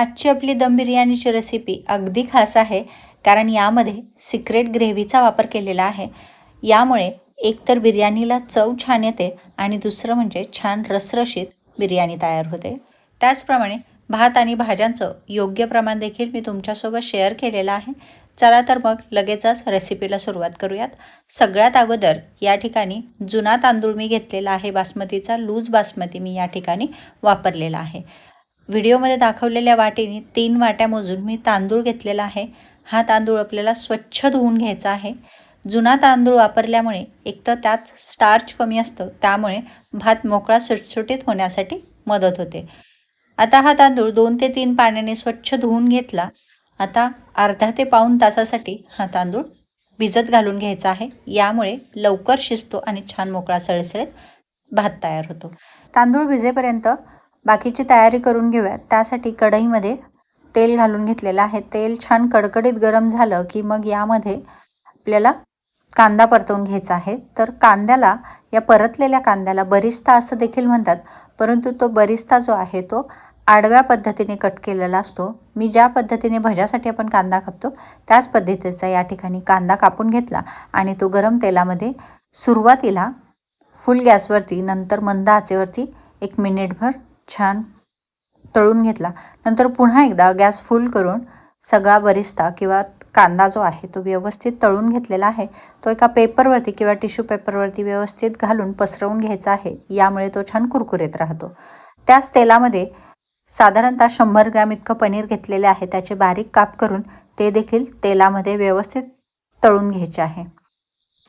आजची आपली दम बिर्याणीची रेसिपी अगदी खास आहे कारण यामध्ये सिक्रेट ग्रेव्हीचा वापर केलेला आहे. यामुळे एकतर बिर्याणीला चव छान येते आणि दुसरं म्हणजे छान रसरशीत बिर्याणी तयार होते. त्याचप्रमाणे भात आणि भाज्यांचं योग्य प्रमाण देखील मी तुमच्यासोबत शेअर केलेलं आहे. चला तर मग लगेचच रेसिपीला सुरुवात करूयात. सगळ्यात अगोदर या ठिकाणी जुना तांदूळ मी घेतलेला आहे बासमतीचा लूज बासमती मी या ठिकाणी वापरलेला आहे. व्हिडिओमध्ये दाखवलेल्या वाटीने तीन वाट्या मोजून मी तांदूळ घेतलेला आहे. हा तांदूळ आपल्याला स्वच्छ धुवून घ्यायचा आहे. जुना तांदूळ वापरल्यामुळे एकतर त्यात स्टार्च कमी असतं त्यामुळे भात मोकळा सुटसुटीत होण्यासाठी मदत होते. आता हा तांदूळ दोन ते तीन पाण्याने स्वच्छ धुवून घेतला. आता अर्धा ते पाऊण तासासाठी हा तांदूळ भिजत घालून घ्यायचा आहे. यामुळे लवकर शिजतो आणि छान मोकळा सळसळीत भात तयार होतो. तांदूळ भिजेपर्यंत बाकीची तयारी करून घेऊयात. त्यासाठी कढईमध्ये तेल घालून घेतलेलं आहे. तेल छान कडकडीत गरम झालं की मग यामध्ये आपल्याला कांदा परतवून घ्यायचा आहे. तर कांद्याला या परतलेल्या कांद्याला बरिस्ता असं देखील म्हणतात परंतु तो बरिस्ता जो आहे तो आडव्या पद्धतीने कट केलेला असतो. मी ज्या पद्धतीने भज्यासाठी आपण कांदा कापतो त्याच पद्धतीचा या ठिकाणी कांदा कापून घेतला आणि तो गरम तेलामध्ये सुरुवातीला फुल गॅसवरती नंतर मंद आचेवरती एक मिनिटभर छान तळून घेतला. नंतर पुन्हा एकदा गॅस फुल करून सगळा बरिस्ता किंवा कांदा जो आहे तो व्यवस्थित तळून घेतलेला आहे. तो एका पेपरवरती किंवा टिश्यू पेपरवरती व्यवस्थित घालून पसरवून घ्यायचा आहे. यामुळे तो छान कुरकुरीत राहतो. त्याच तेलामध्ये साधारणतः शंभर ग्रॅम इतकं पनीर घेतलेले आहे. त्याचे बारीक काप करून ते देखील तेलामध्ये व्यवस्थित तळून घ्यायचे आहे.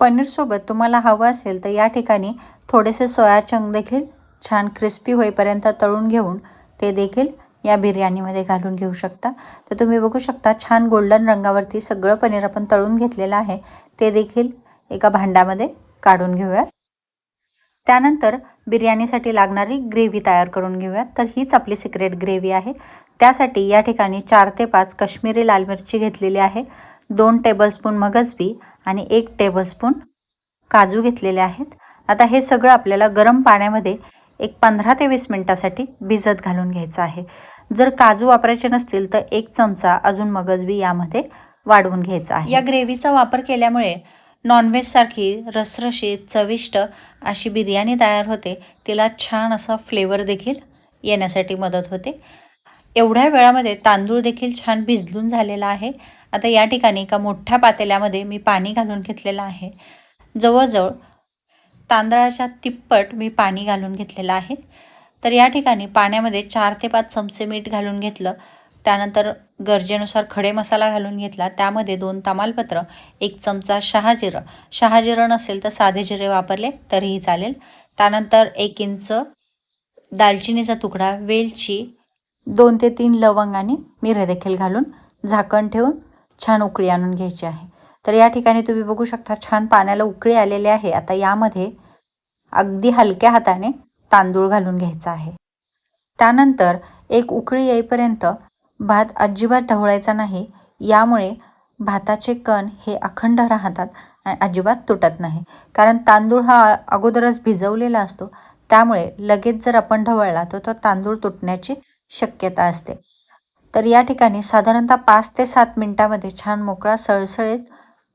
पनीरसोबत तुम्हाला हवं असेल तर या ठिकाणी थोडेसे सोया चंग देखील छान क्रिस्पी होईपर्यंत तळून घेऊन ते देखील या बिर्याणीमध्ये घालून घेऊ शकता. तर तुम्ही बघू शकता छान गोल्डन रंगावरती सगळं पनीर आपण तळून घेतलेलं आहे. ते देखील एका भांड्यामध्ये काढून घेऊयात. त्यानंतर बिर्याणीसाठी लागणारी ग्रेव्ही तयार करून घेऊयात. तर हीच आपली सिक्रेट ग्रेव्ही आहे. त्यासाठी या ठिकाणी चार ते पाच कश्मीरी लाल मिरची घेतलेली आहे. दोन टेबलस्पून मगजबी आणि एक टेबलस्पून काजू घेतलेले आहेत. आता हे सगळं आपल्याला गरम पाण्यामध्ये एक पंधरा ते वीस मिनटासाठी भिजत घालून घ्यायचं आहे. जर काजू वापरायचे नसतील तर एक चमचा अजून मगजबी यामध्ये वाढवून घ्यायचा आहे. या ग्रेव्हीचा वापर केल्यामुळे नॉनव्हेजसारखी रसरशीत चविष्ट अशी बिर्याणी तयार होते. तिला छान असा फ्लेवर देखील येण्यासाठी मदत होते. एवढ्या वेळामध्ये तांदूळ देखील छान भिजलून झालेला आहे. आता या ठिकाणी एका मोठ्या पातेल्यामध्ये मी पाणी घालून घेतलेलं आहे. जवळजवळ तांदळाच्या तिप्पट मी पाणी घालून घेतलेलं आहे. तर या ठिकाणी पाण्यामध्ये चार ते पाच चमचे मीठ घालून घेतलं. त्यानंतर गरजेनुसार खडे मसाला घालून घेतला. त्यामध्ये दोन तमालपत्र एक चमचा शहाजिरं शहाजिरं नसेल तर साधे जिरे वापरले तरीही चालेल. त्यानंतर एक इंच दालचिनीचा तुकडा वेलची दोन ते तीन लवंग आणि मिरे देखील घालून झाकण ठेवून छान उकळी आणून घ्यायची आहे. तर या ठिकाणी तुम्ही बघू शकता छान पाण्याला उकळी आलेली आहे. आता यामध्ये अगदी हलक्या हाताने तांदूळ घालून घ्यायचा आहे. त्यानंतर एक उकळी येईपर्यंत भात अजिबात ढवळायचा नाही यामुळे भाताचे कण हे अखंड राहतात आणि अजिबात तुटत नाही. कारण तांदूळ हा अगोदरच भिजवलेला असतो त्यामुळे लगेच जर आपण ढवळला तर तो तांदूळ तुटण्याची शक्यता असते. तर या ठिकाणी साधारणतः पाच ते सात मिनटामध्ये छान मोकळा सळसळीत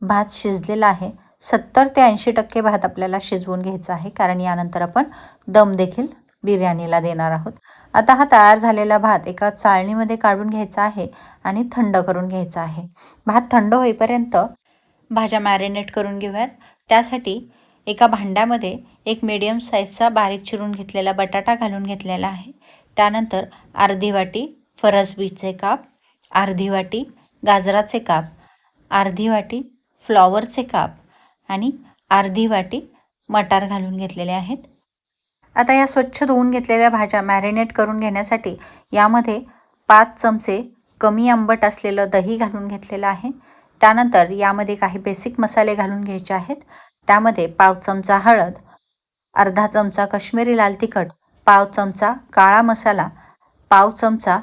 भात शिजलेला आहे. सत्तर ते ऐंशी टक्के भात आपल्याला शिजवून घ्यायचा आहे कारण यानंतर आपण दम देखील बिर्याणीला देणार आहोत. आता हा तयार झालेला भात एका चाळणीमध्ये काढून घ्यायचा आहे आणि थंड करून घ्यायचा आहे. भात थंड होईपर्यंत भाज्या मॅरिनेट करून घेऊयात. त्यासाठी एका भांड्यामध्ये एक मीडियम साईजचा बारीक चिरून घेतलेला बटाटा घालून घेतलेला आहे. त्यानंतर अर्धी वाटी फरसबीचे काप अर्धी वाटी गाजराचे काप अर्धी वाटी फ्लॉवरचे काप आणि अर्धी वाटी मटार घालून घेतलेले आहेत. आता या स्वच्छ धुवून घेतलेल्या भाज्या मॅरिनेट करून घेण्यासाठी यामध्ये पाच चमचे कमी आंबट असलेलं दही घालून घेतलेलं आहे. त्यानंतर यामध्ये काही बेसिक मसाले घालून घ्यायचे आहेत. त्यामध्ये पाव चमचा हळद अर्धा चमचा कश्मीरी लाल तिखट पाव चमचा काळा मसाला पाव चमचा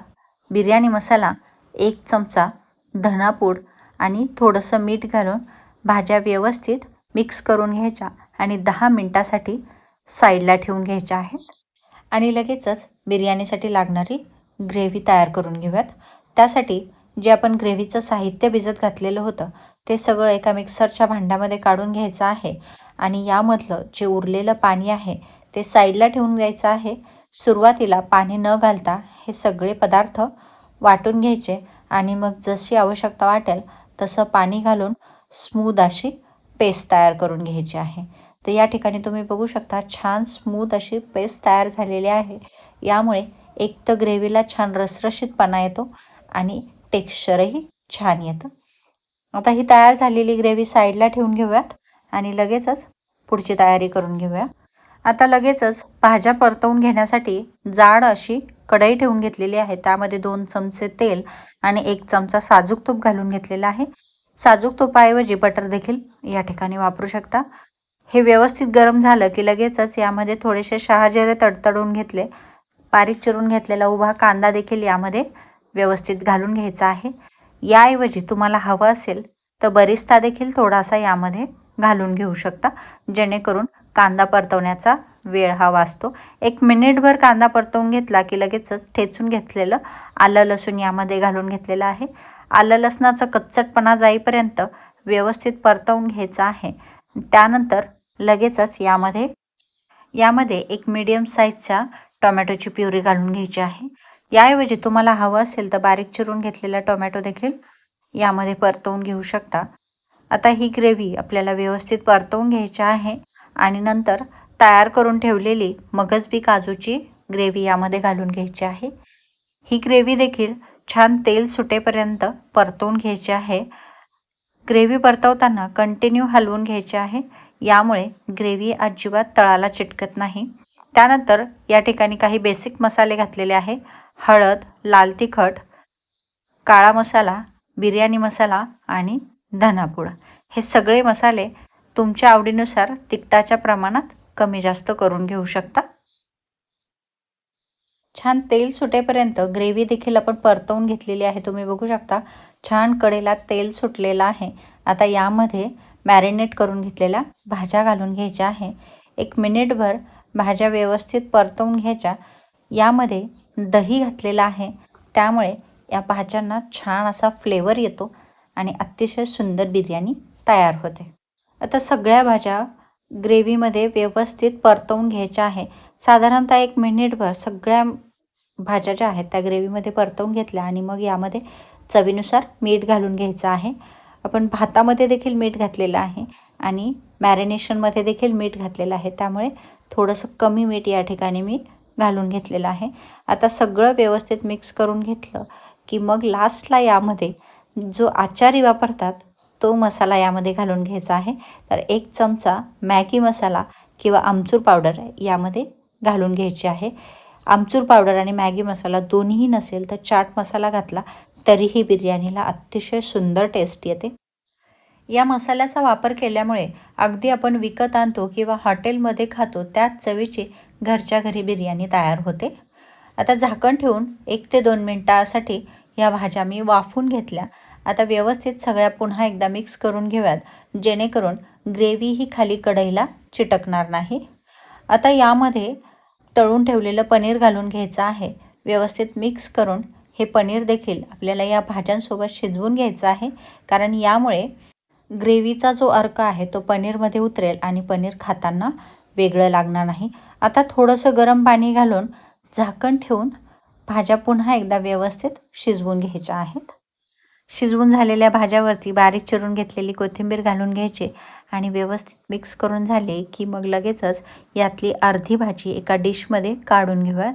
बिर्याणी मसाला एक चमचा धनापूड आणि थोडंसं मीठ घालून भाज्या व्यवस्थित मिक्स करून घ्यायच्या आणि दहा मिनटासाठी साईडला ठेवून घ्यायच्या आहेत आणि लगेचच बिर्याणीसाठी लागणारी ग्रेव्ही तयार करून घेऊयात. त्यासाठी जे आपण ग्रेव्हीचं साहित्य भिजत घातलेलं होतं ते सगळं एका मिक्सरच्या भांड्यामध्ये काढून घ्यायचं आहे. आणि यामधलं जे उरलेलं पाणी आहे ते साईडला ठेवून द्यायचं आहे. सुरुवातीला पाणी न घालता हे सगळे पदार्थ वाटून घ्यायचे आणि मग जशी आवश्यकता वाटेल तसं पाणी घालून स्मूद अशी पेस्ट तयार करून घ्यायची आहे. तर या ठिकाणी तुम्ही बघू शकता छान स्मूथ अशी पेस्ट तयार झालेली आहे. यामुळे एक तर ग्रेव्हीला छान रसरशीतपणा येतो आणि टेक्स्चरही छान येतं. आता ही तयार झालेली ग्रेव्ही साईडला ठेवून घेऊयात आणि लगेचच पुढची तयारी करून घेऊया. आता लगेचच भाज्या परतवून घेण्यासाठी जाड अशी कढई ठेवून घेतलेली आहे. त्यामध्ये दोन चमचे तेल आणि एक चमचा साजूक तूप घालून घेतलेला आहे. साजूक तुपाऐवजी बटर देखील या ठिकाणी वापरू शकता. हे व्यवस्थित गरम झालं की लगेचच यामध्ये थोडेसे शहाजिरे तडतडून घेतले बारीक चिरून घेतलेला उभा कांदा देखील यामध्ये व्यवस्थित घालून घ्यायचा आहे. याऐवजी तुम्हाला हवं असेल तर बरिस्ता देखील थोडासा यामध्ये घालून घेऊ शकता जेणेकरून कांदा परतवण्याचा वेळ हा वाचतो. एक मिनिटभर कांदा परतवून घेतला की लगेचच ठेचून घेतलेलं आलं लसूण यामध्ये घालून घेतलेलं आहे. आलं लसणाचा कच्चटपणा जाईपर्यंत व्यवस्थित परतवून घ्यायचं आहे. त्यानंतर लगेचच यामध्ये यामध्ये एक मीडियम साईजच्या टोमॅटोची प्युरी घालून घ्यायची आहे. याऐवजी तुम्हाला हवं असेल तर बारीक चिरून घेतलेला टोमॅटो देखील यामध्ये परतवून घेऊ शकता. आता ही ग्रेव्ही आपल्याला व्यवस्थित परतवून घ्यायची आहे आणि नंतर तयार करून ठेवलेली मगजबी काजूची ग्रेव्ही यामध्ये घालून घ्यायची आहे. ही ग्रेव्ही देखील छान तेल सुटेपर्यंत परतवून घ्यायचे आहे. ग्रेव्ही परतवताना कंटिन्यू हलवून घ्यायचे आहे. यामुळे ग्रेव्ही अजिबात तळाला चिटकत नाही. त्यानंतर या ठिकाणी काही बेसिक मसाले घातलेले आहे. हळद लाल तिखट काळा मसाला बिर्याणी मसाला आणि धनापूड. हे सगळे मसाले तुमच्या आवडीनुसार तिखटाच्या प्रमाणात कमी जास्त करून घेऊ शकता. छान तेल सुटेपर्यंत ग्रेव्ही देखील आपण परतवून घेतलेली आहे. तुम्ही बघू शकता छान कडेला तेल सुटलेलं आहे. आता यामध्ये मॅरिनेट करून घेतलेल्या भाज्या घालून घ्यायच्या आहे. एक मिनिटभर भाज्या व्यवस्थित परतवून घ्यायच्या. यामध्ये दही घातलेलं आहे. त्यामुळे या भाज्यांना छान असा फ्लेवर येतो आणि अतिशय सुंदर बिर्याणी तयार होते. आता सगळ्या भाज्या ग्रेव्हीमध्ये व्यवस्थित परतवून घ्यायच्या आहे. साधारणतः एक मिनिटभर सगळ्या भाज्या ज्या आहेत त्या ग्रेव्हीमध्ये परतवून घेतल्या आणि मग यामध्ये चवीनुसार मीठ घालून घ्यायचं आहे. आपण भातामध्ये देखील मीठ घातलेलं आहे आणि मॅरिनेशनमध्ये देखील मीठ घातलेलं आहे. त्यामुळे थोडंसं कमी मीठ या ठिकाणी मी घालून घेतलेलं आहे. आता सगळं व्यवस्थित मिक्स करून घेतलं की मग लास्टला यामध्ये जो आचारी वापरतात तो मसाला यामध्ये घालून घ्यायचा आहे. तर एक चमचा मॅगी मसाला किंवा आमचूर पावडर यामध्ये घालून घ्यायची आहे. आमचूर पावडर आणि मॅगी मसाला दोन्हीही नसेल तर चाट मसाला घातला तरीही बिर्याणीला अतिशय सुंदर टेस्ट येते. या मसाल्याचा वापर केल्यामुळे अगदी आपण विकत आणतो किंवा हॉटेलमध्ये खातो त्याच चवीची घरच्या घरी बिर्याणी तयार होते. आता झाकण ठेवून एक ते दोन मिनटासाठी या भाज्या मी वाफून घेतल्या. आता व्यवस्थित सगळ्या पुन्हा एकदा मिक्स करून घेऊयात जेणेकरून ग्रेव्ही ही खाली कढईला चिटकणार नाही. आता यामध्ये तळून ठेवलेलं पनीर घालून घ्यायचं आहे. व्यवस्थित मिक्स करून हे पनीर देखील आपल्याला या भाज्यांसोबत शिजवून घ्यायचं आहे. कारण यामुळे ग्रेव्हीचा जो अर्क आहे तो पनीरमध्ये उतरेल आणि पनीर खाताना वेगळं लागणार नाही. आता थोडंसं गरम पाणी घालून झाकण ठेवून भाज्या पुन्हा एकदा व्यवस्थित शिजवून घ्यायच्या आहेत. शिजवून झालेल्या भाज्यावरती बारीक चिरून घेतलेली कोथिंबीर घालून घ्यायची आणि व्यवस्थित मिक्स करून झाले की मग लगेचच यातली अर्धी भाजी एका डिशमध्ये काढून घेऊयात.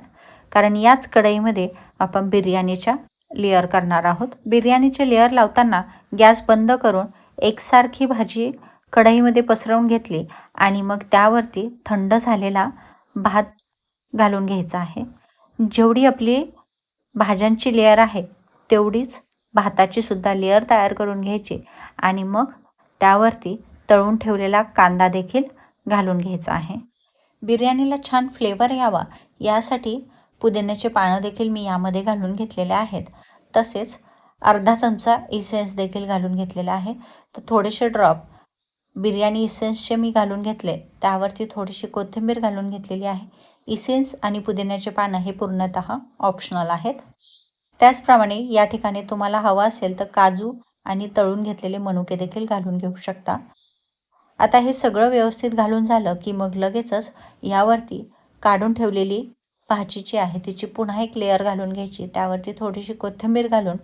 कारण याच कढईमध्ये आपण बिर्याणीच्या लेअर करणार आहोत. बिर्याणीचे लेअर लावताना गॅस बंद करून एकसारखी भाजी कढईमध्ये पसरवून घेतली आणि मग त्यावरती थंड झालेला भात घालून घ्यायचा आहे. जेवढी आपली भाज्यांची लेअर आहे तेवढीच भाताची सुद्धा लेअर तयार करून घ्यायची आणि मग त्यावरती तळून ठेवलेला कांदा देखील घालून घ्यायचा आहे. बिर्याणीला छान फ्लेवर यावा यासाठी पुदिन्याचे पानं देखील मी यामध्ये घालून घेतलेले आहेत. तसेच अर्धा चमचा इसेन्स देखील घालून घेतलेला आहे. तर थोडेसे ड्रॉप बिर्याणी इसेन्सचे मी घालून घेतले. त्यावरती थोडीशी कोथिंबीर घालून घेतलेली आहे. इसेन्स आणि पुदिन्याचे पानं हे पूर्णतः ऑप्शनल आहेत. त्याचप्रमाणे या ठिकाणी तुम्हाला हवं असेल तर काजू आणि तळून घेतलेले मनुके देखील घालून घेऊ शकता. आता हे सगळं व्यवस्थित घालून झालं की मग लगेचच यावरती काढून ठेवलेली भाजी जी आहे तिची पुन्हा एक लेअर घालून घ्यायची. त्यावरती थोडीशी कोथिंबीर घालून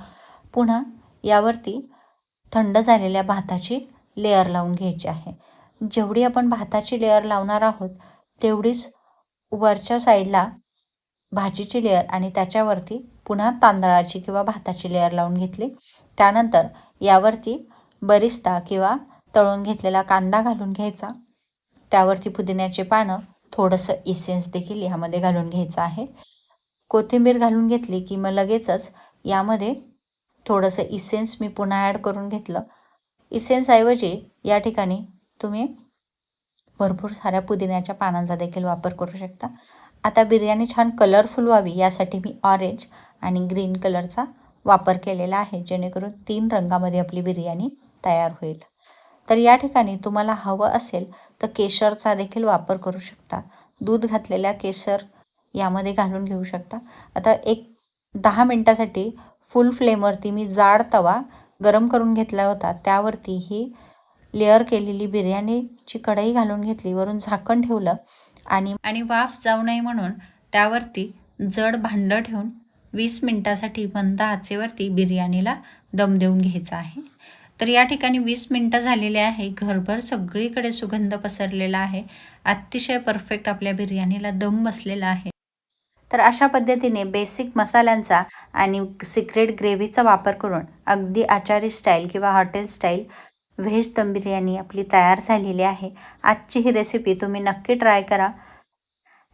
पुन्हा यावरती थंड झालेल्या भाताची लेअर लावून घ्यायची आहे. जेवढी आपण भाताची लेअर लावणार आहोत तेवढीच वरच्या साईडला भाजीची लेअर आणि त्याच्यावरती पुन्हा तांदळाची किंवा भाताची लेअर लावून घेतली. त्यानंतर यावरती बरिस्ता किंवा तळून घेतलेला कांदा घालून घ्यायचा. त्यावरती पुदिन्याचे पानं थोडंसं इसेन्स देखील यामध्ये घालून घ्यायचं आहे. कोथिंबीर घालून घेतली की मग लगेचच यामध्ये थोडंसं इसेन्स मी पुन्हा ॲड करून घेतलं. इसेन्सऐवजी या ठिकाणी तुम्ही भरपूर साऱ्या पुदिन्याच्या पानांचा देखील वापर करू शकता. आता बिर्याणी छान कलरफुल व्हावी यासाठी मी ऑरेंज आणि ग्रीन कलरचा वापर केलेला आहे जेणेकरून तीन रंगामध्ये आपली बिर्याणी तयार होईल. तर या ठिकाणी तुम्हाला हवं असेल तर केशरचा देखील वापर करू शकता. दूध घातलेल्या केसर यामध्ये घालून घेऊ शकता. आता एक दहा मिनटासाठी फुल फ्लेमवरती मी जाड तवा गरम करून घेतला होता. त्यावरती ही लेअर केलेली बिर्याणीची कढई घालून घेतली. वरून झाकण ठेवलं आणि आणि वाफ जाऊ नये म्हणून त्यावरती जड भांडं ठेवून वीस मिनटासाठी मंद आचेवरती बिर्याणीला दम देऊन घ्यायचा आहे. तर या ठिकाणी वीस मिनटं झालेले आहे. घरभर सगळीकडे सुगंध पसरलेला आहे. अतिशय परफेक्ट आपल्या बिर्याणीला दम बसलेला आहे. तर अशा पद्धतीने बेसिक मसाल्यांचा आणि सिक्रेट ग्रेव्हीचा वापर करून अगदी आचारी स्टाईल किंवा हॉटेल स्टाईल व्हेज दम बिर्याणी आपली तयार झालेली आहे. आजची ही रेसिपी तुम्ही नक्की ट्राय करा.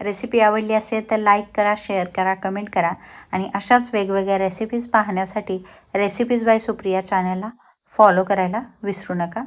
रेसिपी आवडली असेल तर लाईक करा शेअर करा कमेंट करा आणि अशाच वेगवेगळ्या रेसिपीज पाहण्यासाठी रेसिपीज बाय सुप्रिया चॅनलला फॉलो करायला विसरू नका.